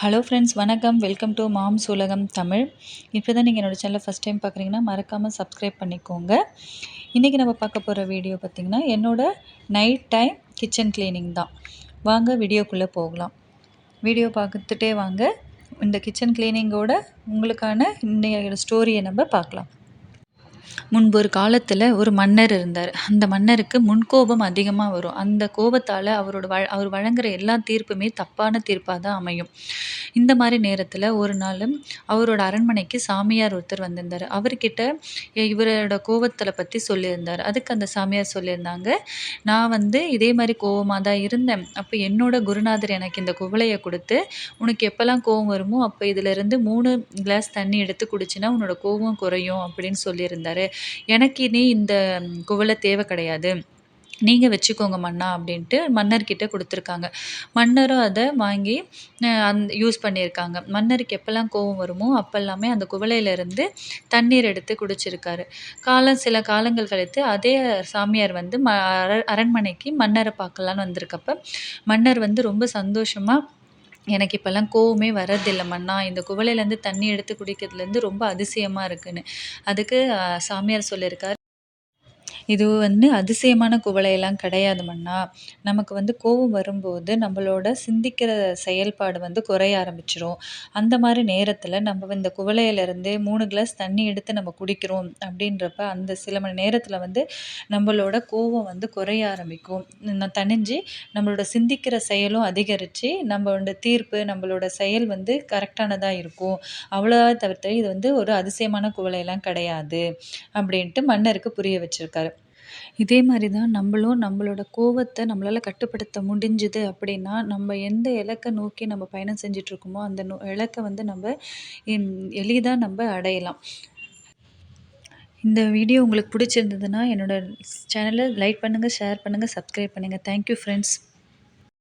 Hello friends வணக்கம். Welcome to mom's உலகம் தமிழ் இப்போ தான் நீங்கள் என்னோடய சேனலை ஃபஸ்ட் டைம் பார்க்குறீங்கன்னா மறக்காமல் சப்ஸ்கிரைப் பண்ணிக்கோங்க. இன்றைக்கி நம்ம பார்க்க போகிற வீடியோ பார்த்திங்கன்னா என்னோடய நைட் டைம் கிச்சன் கிளீனிங் தான். வாங்க வீடியோக்குள்ளே போகலாம். வீடியோ பார்த்துட்டே வாங்க. இந்த கிச்சன் கிளீனிங்கோட உங்களுக்கான இன்றைய ஸ்டோரியை நம்ம பார்க்கலாம். முன்பு ஒரு காலத்தில் ஒரு மன்னர் இருந்தார். அந்த மன்னருக்கு முன்கோபம் அதிகமாக வரும். அந்த கோபத்தால் அவரோட வ அவர் வழங்குகிற எல்லா தீர்ப்புமே தப்பான தீர்ப்பாக தான் அமையும். இந்த மாதிரி நேரத்தில் ஒரு நாள் அவரோட அரண்மனைக்கு சாமியார் ஒருத்தர் வந்திருந்தார். அவர்கிட்ட இவரோட கோவத்தில் பற்றி சொல்லியிருந்தார். அதுக்கு அந்த சாமியார் சொல்லியிருந்தாங்க நான் வந்து இதே மாதிரி கோவமாக தான் இருந்தேன். அப்போ என்னோட குருநாதர் எனக்கு இந்த குவளையை கொடுத்து உனக்கு எப்போல்லாம் கோவம் வருமோ அப்போ இதிலிருந்து மூணு கிளாஸ் தண்ணி எடுத்து குடிச்சின்னா உன்னோட கோவம் குறையும் அப்படின்னு சொல்லியிருந்தாரு. எனக்கு இனி இந்த குவளை தேவை கிடையாது. நீங்கள் வச்சுக்கோங்க மன்னா அப்படின்ட்டு மன்னர்கிட்ட கொடுத்துருக்காங்க. மன்னரும் அதை வாங்கி அந் யூஸ் பண்ணியிருக்காங்க. மன்னருக்கு எப்போல்லாம் கோவம் வருமோ அப்போல்லாமே அந்த குவளையிலேருந்து தண்ணீர் எடுத்து குடிச்சிருக்காரு. காலம் சில காலங்கள் கழித்து அதே சாமியார் வந்து ம அர அரண்மனைக்கு மன்னரை பார்க்கலான்னு வந்திருக்கப்ப மன்னர் வந்து ரொம்ப சந்தோஷமாக எனக்கு இப்போல்லாம் கோவமே வரதில்ல மண்ணா இந்த குவளையிலேருந்து தண்ணி எடுத்து குடிக்கிறதுலேருந்து ரொம்ப அதிசயமாக இருக்குதுன்னு அதுக்கு சாமியார் சொல்லியிருக்கார். இது வந்து அதிசயமான குவளையெல்லாம் கிடையாது மன்னா. நமக்கு வந்து கோவம் வரும்போது நம்மளோட சிந்திக்கிற செயல்பாடு வந்து குறைய ஆரம்பிச்சிரும். அந்த மாதிரி நேரத்தில் நம்ம இந்த குவளையிலேருந்து மூணு கிளாஸ் தண்ணி எடுத்து நம்ம குடிக்கிறோம் அப்படின்றப்ப அந்த சில மணி நேரத்தில் வந்து நம்மளோட கோவம் வந்து குறைய ஆரம்பிக்கும். தணிஞ்சு நம்மளோட சிந்திக்கிற செயலும் அதிகரித்து நம்மளோட தீர்ப்பு நம்மளோட செயல் வந்து கரெக்டானதாக இருக்கும். அவ்வளோவா தவிர்த்து இது வந்து ஒரு அதிசயமான குவளையெல்லாம் கிடையாது. அப்படின்ட்டு மன்னருக்கு புரிய வச்சுருக்காரு. இதே மாதிரி தான் நம்மளும் நம்மளோட கோவத்தை நம்மளால் கட்டுப்படுத்த முடிஞ்சுது அப்படின்னா நம்ம எந்த இலக்கை நோக்கி நம்ம பயணம் செஞ்சிட்ருக்கோமோ அந்த நோ இலக்கை வந்து நம்ம எளிதாக நம்ம அடையலாம். இந்த வீடியோ உங்களுக்கு பிடிச்சிருந்ததுன்னா என்னோடய சேனலை லைக் பண்ணுங்கள் ஷேர் பண்ணுங்கள் சப்ஸ்கிரைப் பண்ணுங்கள் தேங்க்யூ ஃப்ரெண்ட்ஸ்